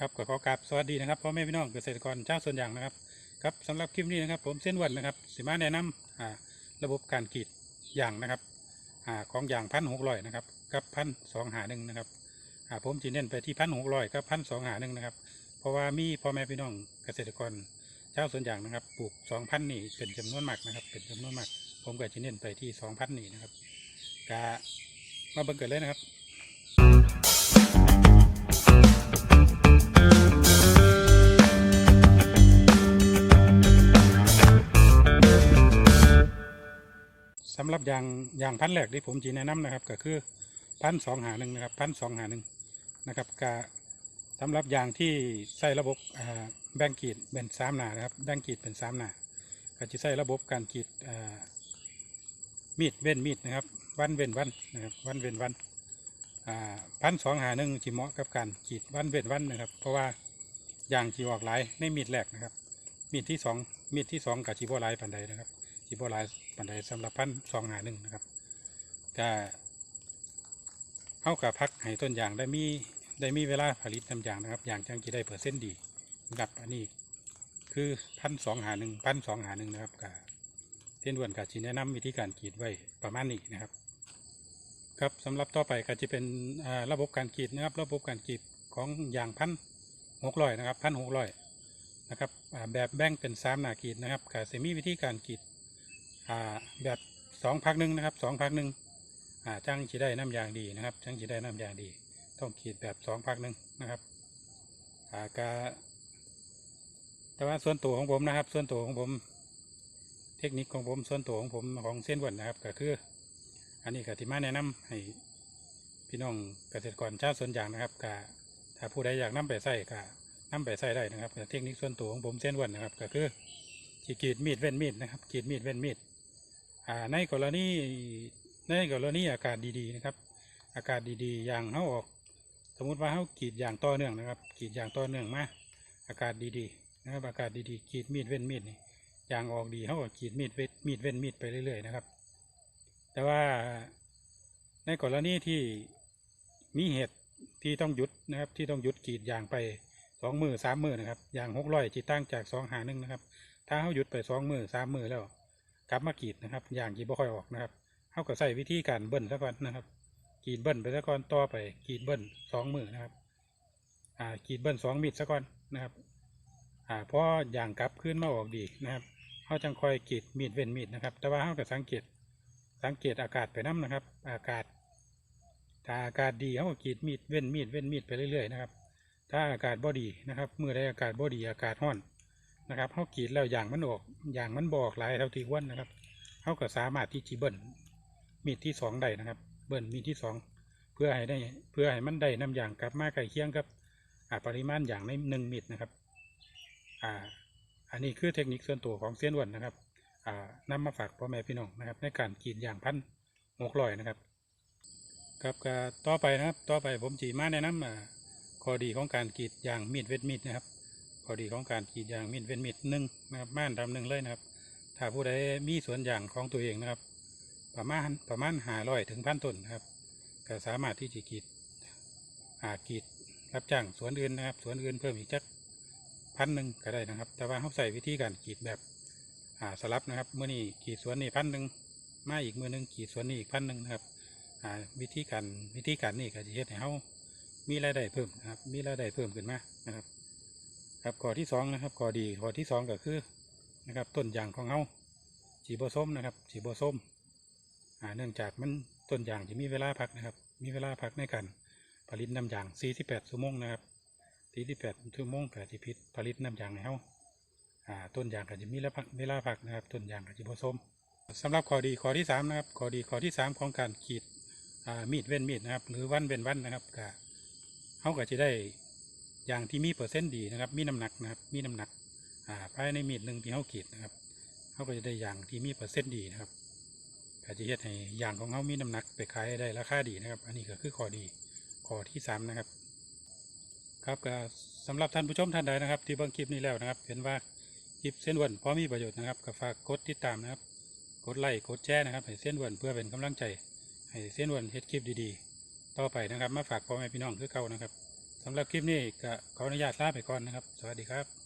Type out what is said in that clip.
ครับก็ขอกราบสวัสดีนะครับพ่อแม่พี่น้องเกษตรกรเจ้าวสวนยางนะครับครับสำหรับคลิปนี้นะครับ ผมเส้นวันนะครับสิมาแนะนำอ่าระบบการกรีดยางนะครับอ่าของยางพันหกร้อยนะครับกับพันสองหาหนึ่งนะครับอ่าผมจีเน้นไปที่พันหกร้อยกับพันสองหาหนึ่งนะครับเพราะว่ามีพ่อแม่พี่น้องเกษตรกรเจ้าวสวนยางนะครับปลูกสองพันนี่เป็นจำนวนมากนะครับ เป็นจำนวนมาก ผมก็จีเน้นไปที่สองพันนี่นะครับกามาเบิ่งกันเลยนะครับ สำหรับยางยางพันแรกที่ผมจีแนะนำนะครับ ก็คือพันสองหาหนึ่งนะครับพันสองหาหนึ่งนะครับกสำหรับยางที่ใส่ระบบแบ่งกีดเป็นสามหนานะครับแบ่งกีดเป็นสามหนาก็จะใส่ระบบการกีดมีดเว้นมีดนะครับ วันเว้นวันนะครับวันเว้นวันพันสองหาหนึ่งจีเหมาะกับการกีดวันเว้นวันนะครับ เพราะว่ายางจีออกหลายในมีดแรกนะครับ มีดที่สองมีดที่สองกับจีโบหลายปันใดนะครับ จีโบหลายปันใดสำหรับพันสองหาหนึ่งนะครับก็เอากับพักให้ต้นยางได้มีได้มีเวลาผลิตน้ำยางนะครับยางจังจีได้เปอร์เซ็นต์ดีนะครับอันนี้คือพันสองหาหนึ่งพันสองหาหนึ่งนะครับกับเส้นด่วนกับจีแนะนำวิธีการกรีดไว้ประมาณนี้นะครับ ครับสำหรับต่อไปก็จะเป็นระบบการกรีดนะครับ ระบบการกรีดของยางพันหกร้อยนะครับพันหกร้อยนะครับแบบแบ่งเป็นสามหนากรีดนะครับกับเซมีวิธีการกรีด อ่าแบบสองพักหนึ่งนะครับสองพักหนึ่งอ่าจังจะได้น้ำยางดีนะครับจังจะได้น้ำยางดี ต้องขีดแบบสองพักหนึ่งนะครับอ่ากาแต่ว่าส่วนตัวของผมนะครับ ส่วนตัวของผม เทคนิคของผมส่วนตัวของผมของเส้นวันนะครับ ก็คือ อันนี้กติมาแนะนำให้พี่น้องเกษตรกรชาวสวนยางนะครับกถ้าผู้ใดอยากนำไปใส่ก็นำไปใส่ได้นะครับแต่เทคนิคส่วนตัวของผมเส้นวันนะครับ ก็คือที่กรีดมีดเว้นมีดนะครับกรีดมีดเว้นมีด ในกรณีในกรณีอากาศดีๆนะครับ อากาศดีๆ อย่างเขาออก สมมุติว่าเขากรีดอย่างต่อเนื่องนะครับกรีดอย่างต่อเนื่องมาอากาศดีๆนะครับอากาศดีๆกรีดมีดเว้นมีดนี่อย่างออกดีเขาก็กรีดมีดเว้นมีดเว้นมีดไปเรื่อยๆนะครับ แต่ว่าในกรณีที่มีเหตุที่ต้องหยุดนะครับที่ต้องหยุดกรีดอย่างไปสองมือสามมือนะครับอย่างหกร้อยที่ตั้งจากสองหาหนึ่งนะครับ ถ้าเขาหยุดไปสองมือสามมือแล้ว กลับมากรีดนะครับอย่างกีบ่ค่อยออกนะครับเขาก็ใส่วิธีการเบิ้ลซะก่อนนะครับกรีดเบิ้ลไปซะก่อนต่อไปกรีดเบิ้ลสองมือนะครับอ่ากรีดเบิ้ลสองมีดซะก่อนนะครับอ่าพออย่างกลับขึ้นมาออกดีนะครับเขาจังคอยกรีดมีดเว้นมีดนะครับ แต่ว่าเขาก็สังเกตสังเกตอากาศไปน้ำนะครับ อากาศถ้าอากาศดีเขาก็กรีดมีดเว้นมีดเว้นมีดไปเรื่อยๆนะครับถ้าอากาศบ่ดีนะครับเมื่อใดอากาศบ่ดีอากาศร้อน นะครับเขากรีดแล้วอย่างมันออกอย่างมันบอกหลายเท่าที่วรนะครับเขาก็สามารถที่จะเบิ้ลมีดที่สองได้นะครับ เบิ้ลมีดที่สองเพื่อให้ได้เพื่อให้มันได้น้ำยางกลับมาใกล้เคียงกับอปริมาณอย่างในหนึ่งมีดนะครับอ่าอันนี้คือเทคนิคส่วนตัวของเซียนวนนะครับอ่านำมาฝากพ่อแม่พี่น้องนะครับ ในการกรีดยางพันหกร้อยนะครับครับก็ต่อไปนะครับ ต่อไปผมจีมาแนะนำข้อดีของการกรีดยางมีดเวทมีดนะครับ ข้อดีของการกรีดยางมีดเป็นมีดหนึ่งนะครับม่านดำหนึ่งเลยนะครับ ถ้าผู้ใดมีสวนยางของตัวเองนะครับ ประมาณประมาณหาร้อยถึงพันต้นนะครับก็สามารถที่จะกรีดหากรีดรับจ้างสวนอื่นนะครับ สวนอื่นเพิ่มอีกจักพันหนึ่งก็ได้นะครับ แต่ว่าเขาใส่วิธีการกรีดแบบอ่าสลับนะครับเมื่อนี้กรีดสวนนี่พันหนึ่งมาอีกมือหนึ่งกรีดสวนนี่อีกพันหนึ่งนะครับอ่าวิธีการวิธีการนี่ก็จะเฮ็ดให้เขามีรายได้เพิ่มนะครับ มีรายได้เพิ่มขึ้นมานะครับ ครับข้อที่สองนะครับข้อดีข้อที่สองก็คือนะครับต้นยางของเราสีโบส้มนะครับสีโบส้มอ่าเนื่องจากมันต้นยางจะมีเวลาพักนะครับ มีเวลาพักในการผลิตน้ำยาง 48ชั่วโมงนะครับ48ชั่วโมงก็จะพิษผลิตน้ำยางให้เราอ่าต้นยางก็จะมีเวลาพักนะครับต้นยางก็จะโบส้มสำหรับข้อดีข้อที่สามนะครับข้อดีข้อที่สามของการขีดมีดเว้นมีดนะครับ หรือวันเว้นวันนะครับก็เขาก็จะได้ อย่างที่มีเปอร์เซ็นต์ดีนะครับ มีน้ำหนักนะครับ มีน้ำหนักอ่าภายในมีดหนึ่งที่เขากรีดนะครับเขาก็จะได้อย่างที่มีเปอร์เซ็นต์ดีนะครับก็จะเฮ็ดให้อย่างของเขามีน้ำหนักไปขายได้ราคาดีนะครับ อันนี้ก็คือข้อดีข้อที่สามนะครับ ครับก็สำหรับท่านผู้ชมท่านใดนะครับ ที่เบิ่งคลิปนี้แล้วนะครับ เห็นว่าคลิปเส้นวันพอมีประโยชน์นะครับก็ฝากกดติดตามนะครับ กดไลค์กดแชร์นะครับให้เส้นวันเพื่อเป็นกำลังใจให้เส้นวันเฮ็ดคลิปดีๆ ต่อไปนะครับ มาฝากพ่อแม่พี่น้องคือเก่านะครับ สำหรับคลิปนี้ก็ขออนุญาตลาไปก่อนนะครับ สวัสดีครับ